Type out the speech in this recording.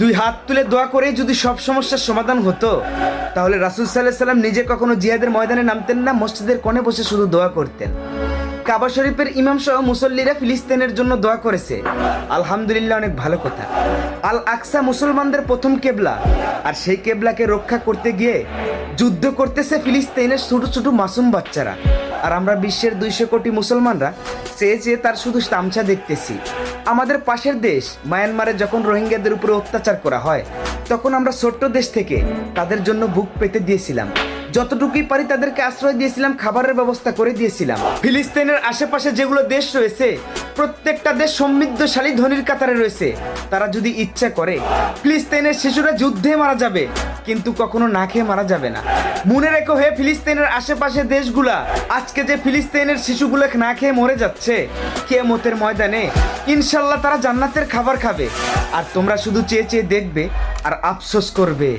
দুই হাত তুলে দোয়া করেই যদি সব সমস্যার সমাধান হতো, তাহলে রাসুল সাল্লাহ সাল্লাম নিজে কখনো জিহাদের ময়দানে নামতেন না, মসজিদের কোণে বসে শুধু দোয়া করতেন। কাবা শরীফের ইমাম সহ মুসল্লিরা ফিলিস্তিনের জন্য দোয়া করেছে। আলহামদুলিল্লাহ অনেক ভালো কথা। আল আকসা মুসলমানদের প্রথম কেবলা, আর সেই কেবলাকে রক্ষা করতে গিয়ে যুদ্ধ করতেছে ফিলিস্তিনের ছোট ছোট মাসুম বাচ্চারা। আর আমরা বিশ্বের দুইশো কোটি মুসলমানরা চেয়ে চেয়ে তার শুধু তামছা দেখতেছি। আমাদের পাশের দেশ, মায়ানমারে যখন রোহিঙ্গাদের উপরে অত্যাচার করা হয়, তখন আমরা ছোট্ট দেশ থেকে তাদের জন্য বুক পেতে দিয়েছিলাম। যতটুকুই পারি তাদেরকে আশ্রয় দিয়েছিলাম, খাবারের ব্যবস্থা করে দিয়েছিলাম। ফিলিস্তিনের আশেপাশে যেগুলো দেশ রয়েছে, প্রত্যেকটা দেশ সমৃদ্ধশালী ধনির কাতারে রয়েছে। তারা যদি ইচ্ছা করে, ফিলিস্তিনের শিশুরা যুদ্ধে মারা যাবে কিন্তু কখনো না খেয়ে মারা যাবে না। মনে রেখো হে ফিলিস্তিনের আশেপাশে দেশগুলা, আজকে যে ফিলিস্তিনের শিশুগুলো না খেয়ে মরে যাচ্ছে কেমতের ময়দানে ইনশাল্লাহ তারা জান্নাতের খাবার খাবে। আর তোমরা শুধু চেয়ে চেয়ে দেখবে আর আফসোস করবে।